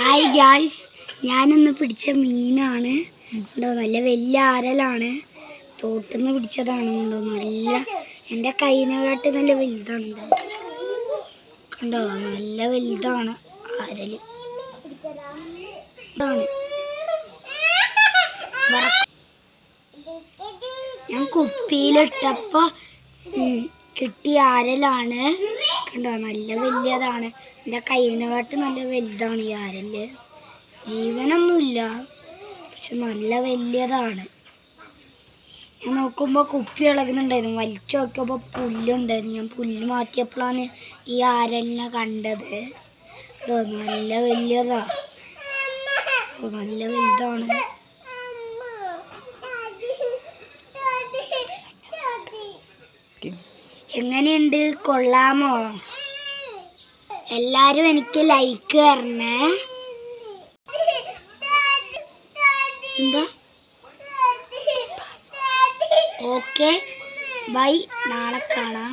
Hi guys ഞാനിന്ന് പിടിച്ച മീനാണ്. ഉണ്ടോ നല്ല വലിയ ആരലാണ്. തോട്ടിന്ന് പിടിച്ചതാണ് ഉണ്ടോ നല്ല എന്റെ കൈനകാട്ട് നല്ല വലുതാണ് കണ്ടോ നല്ല വലുതാണ് വറക്ക- ഞാൻ കുപ്പിയിലിട്ടപ്പോൾ കിട്ടിയ ആരലാണ്. കണ്ടോ നല്ല വലിയതാണ്. എന്റെ കൈനവാട്ട് നല്ല വലുതാണ് ഈ ആരൽ. ജീവനൊന്നുമില്ല. പക്ഷെ നല്ല വലിയതാണ്. ഞാൻ നോക്കുമ്പോൾ കുപ്പി ഇളകുന്നുണ്ടായിരുന്നു. വലിച്ചു നോക്കിയപ്പോൾ പുല്ലുണ്ടായിരുന്നു. ഞാൻ പുല്ല് മാറ്റിയപ്പോഴാണ് ഈ ആരലിനെ കണ്ടത്. നല്ല വലിയതാ. നല്ല വലുതാണ്. എങ്ങനെയുണ്ട്? കൊള്ളാമോ? എല്ലാരും എനിക്ക് ലൈക്ക് തരണേ എന്താ? ഓക്കെ ബൈ നാളെ കാണാം.